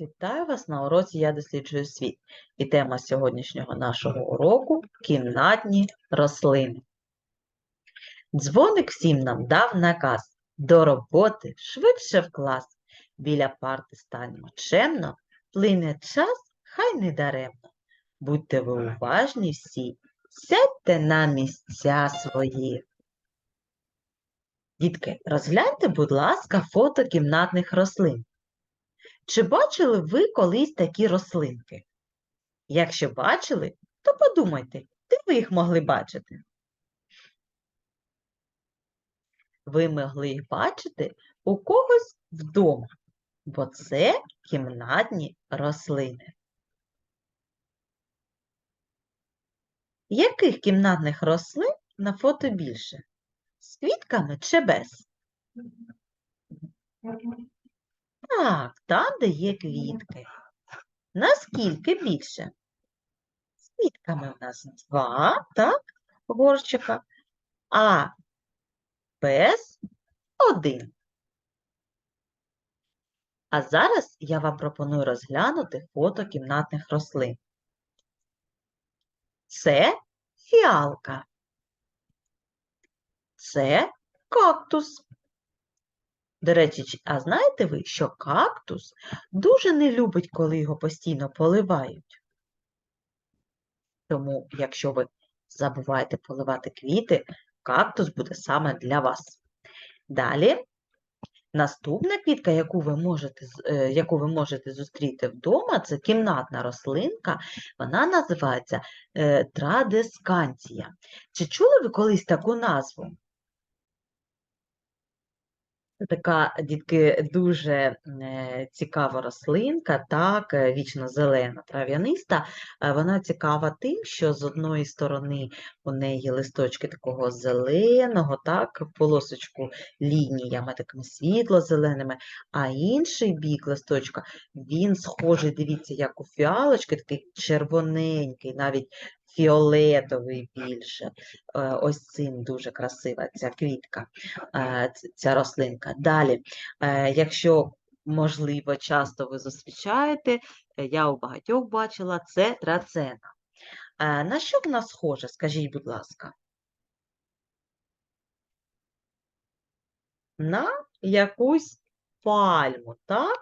Вітаю вас на уроці Я досліджую світ. І тема сьогоднішнього нашого уроку кімнатні рослини. Дзвоник всім нам дав наказ до роботи швидше в клас. Біля парти станьмо чемно, плине час, хай не даремно. Будьте ви уважні всі, сядьте на місця свої. Дітки, розгляньте, будь ласка, фото кімнатних рослин. Чи бачили ви колись такі рослинки? Якщо бачили, то подумайте, де ви їх могли бачити? Ви могли їх бачити у когось вдома, бо це кімнатні рослини. Яких кімнатних рослин на фото більше? З квітками чи без? Так, там, де є квітки. Наскільки більше? З квітками у нас два, так, горщика, а без один. А зараз я вам пропоную розглянути фото кімнатних рослин. Це фіалка. Це кактус. До речі, а знаєте ви, що кактус дуже не любить, коли його постійно поливають? Тому, якщо ви забуваєте поливати квіти, кактус буде саме для вас. Далі, наступна квітка, яку ви можете, е, яку ви можете зустріти вдома, це кімнатна рослинка, вона називається е, традесканція. Чи чули ви колись таку назву? Така, дітки, дуже е, цікава рослинка, так, е, вічно-зелена, трав'яниста. Е, Вона цікава тим, що з одної сторони у неї листочки такого зеленого, так, полосочку лініями такими світло-зеленими, а інший бік листочка, він схожий, дивіться, як у фіалочки, такий червоненький, навіть фіолетовий більше. Е, Ось цим дуже красива ця квітка е, ця рослинка. Далі, е, якщо, можливо, часто ви зустрічаєте, я у багатьох бачила, це драцена. Е, На що вона схожа, скажіть, будь ласка? На якусь пальму, так?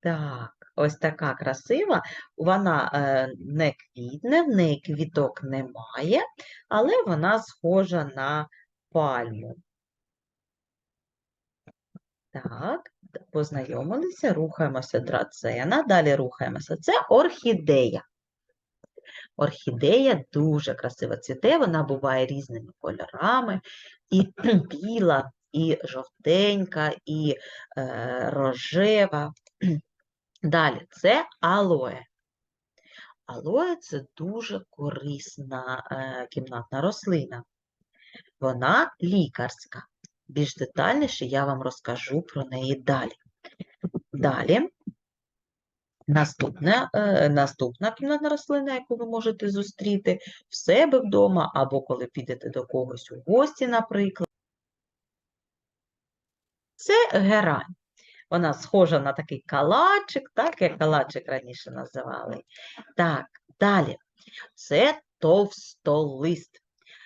Так, ось така красива. Вона е, не квітне, в неї квіток немає, але вона схожа на пальму. Так, познайомилися, рухаємося драцена, далі рухаємося. Це орхідея. Орхідея дуже красиво цвіте, вона буває різними кольорами, і біла, і жовтенька, і е, рожева. Далі це алоє. Алоє це дуже корисна е, кімнатна рослина. Вона лікарська. Більш детальніше я вам розкажу про неї далі. Далі, наступна, е, наступна кімнатна рослина, яку ви можете зустріти в себе вдома, або коли підете до когось у гості, наприклад. Це герань. Вона схожа на такий калачик, так, як калачик раніше називали. Так, далі. Це товстолист.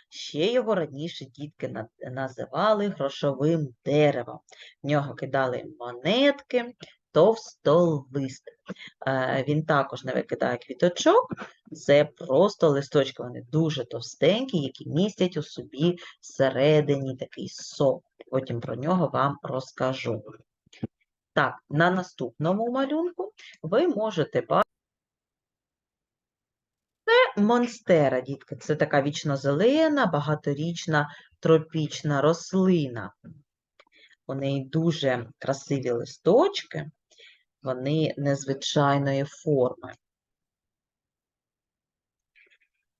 Ще його раніше дітки називали грошовим деревом. В нього кидали монетки, товстолист. Е, Він також не викидає квіточок, це просто листочки, вони дуже товстенькі, які містять у собі всередині такий сок. Потім про нього вам розкажу. Так, на наступному малюнку ви можете бачити Це монстера, дітки. Це така вічнозелена, багаторічна тропічна рослина. У неї дуже красиві листочки, вони незвичайної форми.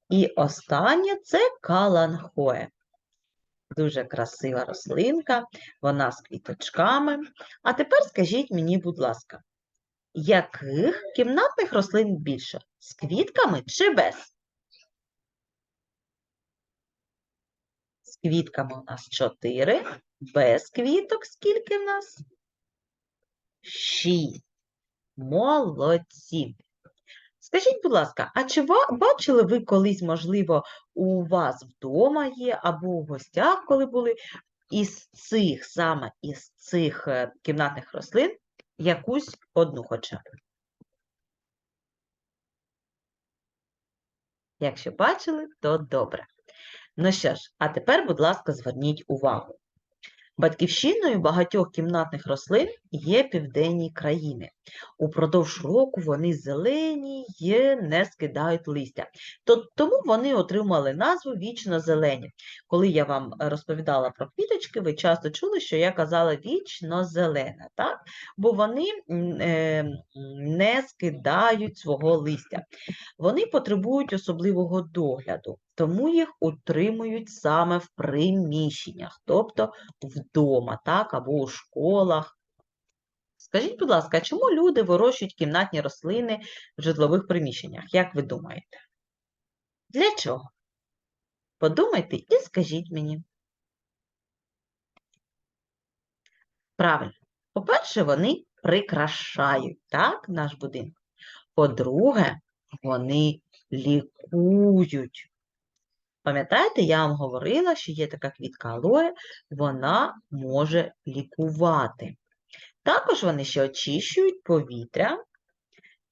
І останнє це каланхоe. Дуже красива рослинка, вона з квіточками. А тепер скажіть мені, будь ласка, яких кімнатних рослин більше? З квітками чи без? З квітками у нас 4, без квіток скільки в нас? Шість. Молодці. Скажіть, будь ласка, а чи бачили ви колись, можливо, у вас вдома є або у гостях, коли були, із цих, саме із цих е, кімнатних рослин якусь одну хоча б? Якщо бачили, то добре. Ну що ж, а тепер, будь ласка, зверніть увагу. Батьківщиною багатьох кімнатних рослин є південні країни. Упродовж року вони зелені й не скидають листя. Тому вони отримали назву вічно зелені. Коли я вам розповідала про квіточки, ви часто чули, що я казала вічно зелена, так? бо вони е, не скидають свого листя. Вони потребують особливого догляду, тому їх утримують саме в приміщеннях, тобто вдома, так, або у школах. Скажіть, будь ласка, чому люди вирощують кімнатні рослини в житлових приміщеннях? Як ви думаєте? Для чого? Подумайте і скажіть мені. Правильно. По-перше, вони прикрашають так, наш будинок. По-друге, вони лікують. Пам'ятаєте, я вам говорила, що є така квітка алоє, вона може лікувати. Також вони ще очищують повітря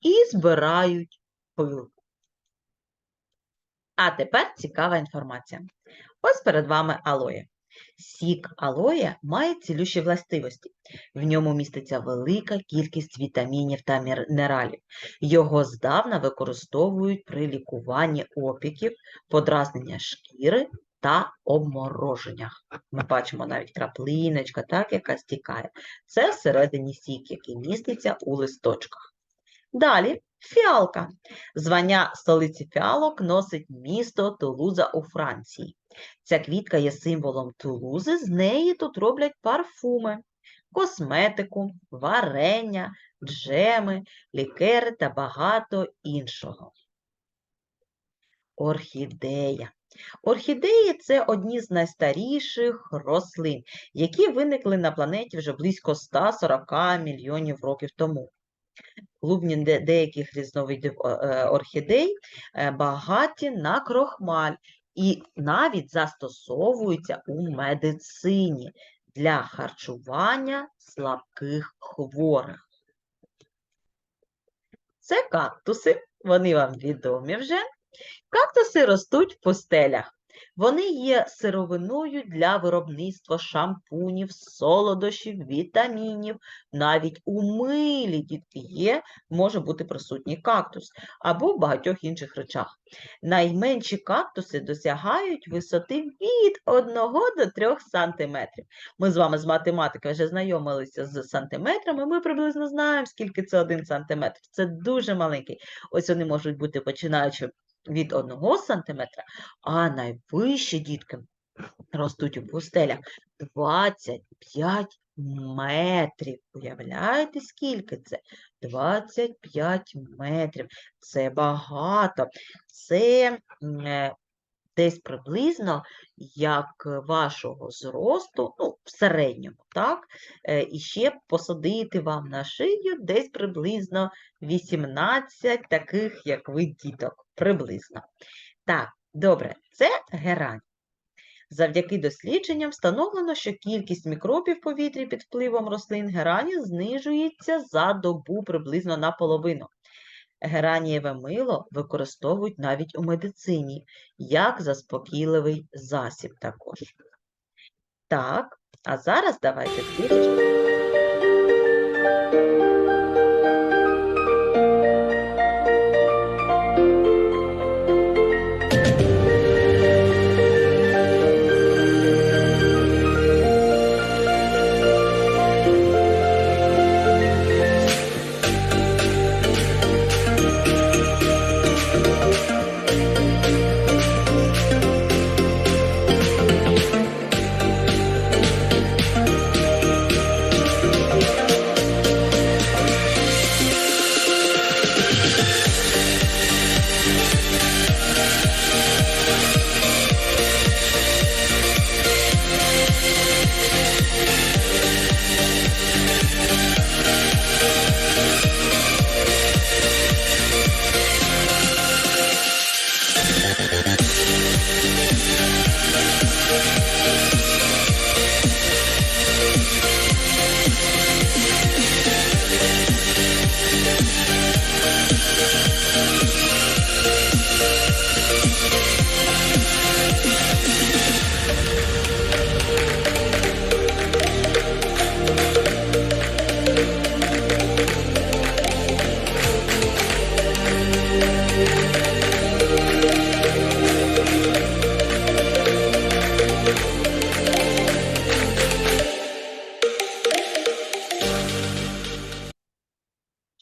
і збирають пил. А тепер цікава інформація. Ось перед вами алоє. Сік алоє має цілющі властивості. В ньому міститься велика кількість вітамінів та мінералів. Його здавна використовують при лікуванні опіків, подразнення шкіри та обмороженнях. Ми бачимо навіть краплиночка, так, яка стікає. Це всередині сік, який міститься у листочках. Далі фіалка. Звання столиці фіалок носить місто Тулуза у Франції. Ця квітка є символом Тулузи, з неї тут роблять парфуми, косметику, варення, джеми, лікери та багато іншого. Орхідея. Орхідеї це одні з найстаріших рослин, які виникли на планеті вже близько 140 мільйонів років тому. Клубні деяких різновидів е, орхідей е, багаті на крохмаль і навіть застосовуються у медицині для харчування слабких хворих. Це кактуси, вони вам відомі вже. Кактуси ростуть в пустелях. Вони є сировиною для виробництва шампунів, солодощів, вітамінів. Навіть у милі дітки є, може бути присутній кактус, або в багатьох інших речах. Найменші кактуси досягають висоти від 1 до 3 сантиметрів. Ми з вами з математики вже знайомилися з сантиметрами, ми приблизно знаємо, скільки це 1 сантиметр. Це дуже маленький. Ось вони можуть бути починаючи від 1 сантиметра, а найвищі дітки ростуть у пустелях 25 метрів. Уявляєте, скільки це? 25 метрів. Це багато. Це е, десь приблизно як вашого зросту, ну, в середньому, так? Е, І ще посадити вам на шию десь приблизно 18 таких, як ви, діток. Приблизно. Так, добре, це герань. Завдяки дослідженням встановлено, що кількість мікробів в повітрі під впливом рослин герані знижується за добу приблизно наполовину. Геранієве мило використовують навіть у медицині, як заспокійливий засіб також. Так, а зараз давайте трішечки.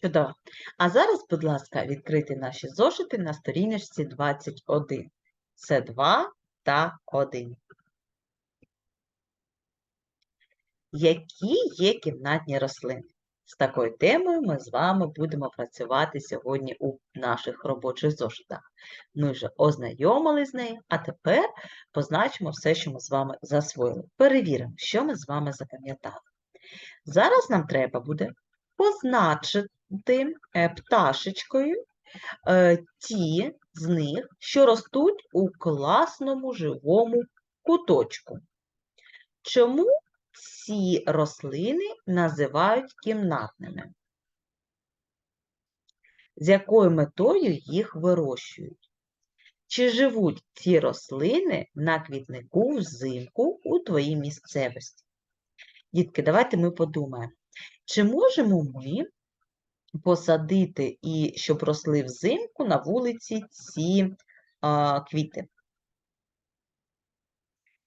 Чудово. А зараз, будь ласка, відкрити наші зошити на сторіночці 21. Це 2 та 1. Які є кімнатні рослини? З такою темою ми з вами будемо працювати сьогодні у наших робочих зошитах. Ми вже ознайомились з нею, а тепер позначимо все, що ми з вами засвоїли. Перевіримо, що ми з вами запам'ятали. Зараз нам треба буде позначити пташечкою е, ті з них, що ростуть у класному живому куточку. Чому ці рослини називають кімнатними? З якою метою їх вирощують? Чи живуть ці рослини на квітнику взимку у твоїй місцевості? Дітки, давайте ми подумаємо, чи можемо ми посадити і щоб росли взимку на вулиці ці а, квіти?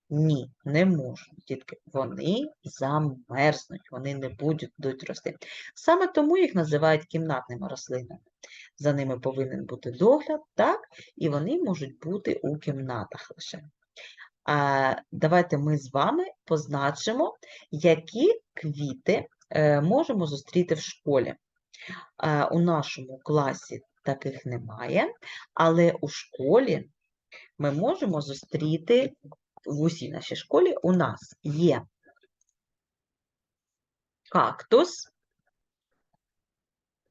Ні, не можуть, дітки. Вони замерзнуть, вони не будуть рости. Саме тому їх називають кімнатними рослинами. За ними повинен бути догляд, так, і вони можуть бути у кімнатах лише. А, Давайте ми з вами позначимо, які квіти е, можемо зустріти в школі. Е, у нашому класі таких немає, але у школі ми можемо зустріти в усій нашій школі у нас є кактус,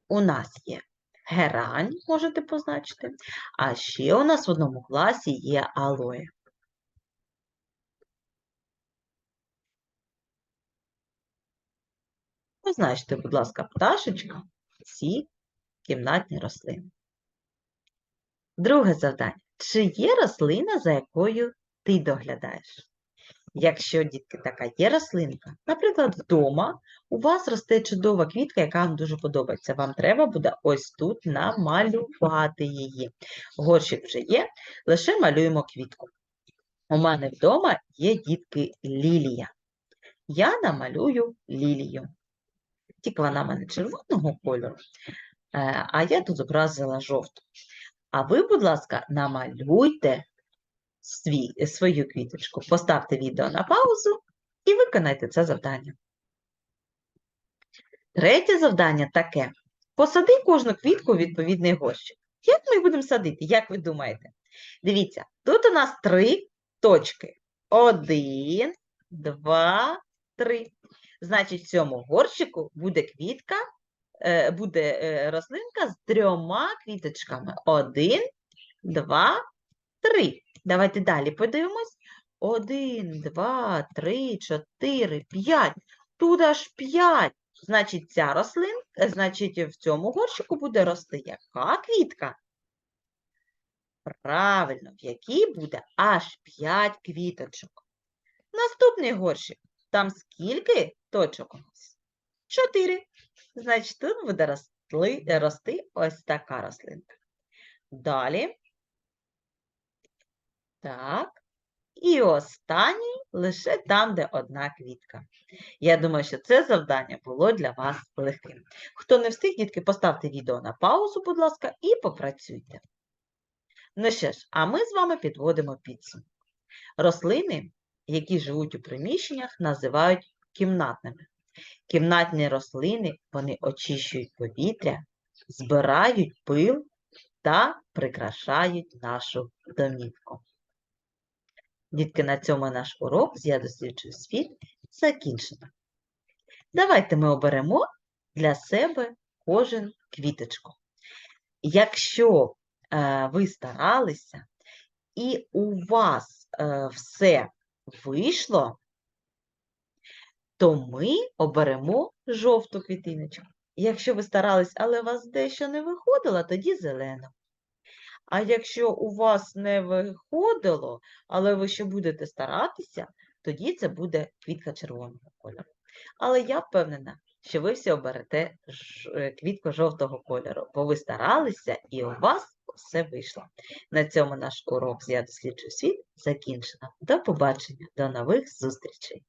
у нас є герань, можете позначити, а ще у нас в одному класі є алоє. Позначте, будь ласка, пташечка, ці кімнатні рослини. Друге завдання. Чи є рослина, за якою ти доглядаєш? Якщо, дітки, така є рослинка, наприклад, вдома у вас росте чудова квітка, яка вам дуже подобається. Вам треба буде ось тут намалювати її. Горщик вже є, лише малюємо квітку. У мене вдома є дітки лілія. Я намалюю лілію тільки вона в мене червоного кольору, е, а я тут зобразила жовту. А ви, будь ласка, намалюйте свій, свою квіточку, поставте відео на паузу і виконайте це завдання. Третє завдання таке: посади кожну квітку у відповідний горщик. Як ми будемо садити? Як ви думаєте? Дивіться, тут у нас три точки. Один, два, три. Значить, в цьому горщику буде квітка, е, буде е, рослинка з трьома квіточками. Один, два, три. Давайте далі подивимось. Один, два, три, чотири, п'ять. Тут аж п'ять. Значить, ця рослинка, значить, в цьому горщику буде рости яка квітка? Правильно, в якій буде аж п'ять квіточок. Наступний горщик. Там скільки точок у нас? Чотири. Значить, тут буде рости, рости ось така рослинка. Далі. Так. І останній лише там, де одна квітка. Я думаю, що це завдання було для вас легким. Хто не встиг, дітки, поставте відео на паузу, будь ласка, і попрацюйте. Ну що ж, а ми з вами підводимо підсумок. Рослини які живуть у приміщеннях, називають кімнатними. Кімнатні рослини вони очищують повітря, збирають пил та прикрашають нашу домівку. Дітки, на цьому наш урок з «Я досліджую світ закінчено. Давайте ми оберемо для себе кожен квіточку. Якщо е, ви старалися і у вас е, все вийшло, то ми оберемо жовту квітиночку. Якщо ви старались, але у вас дещо не виходило, тоді зелену. А якщо у вас не виходило, але ви ще будете старатися, тоді це буде квітка червоного кольору. Але я впевнена, що ви всі оберете е, квітку жовтого кольору, бо ви старалися і у вас все вийшло. На цьому наш урок з «Я досліджую світ закінчено. До побачення, до нових зустрічей!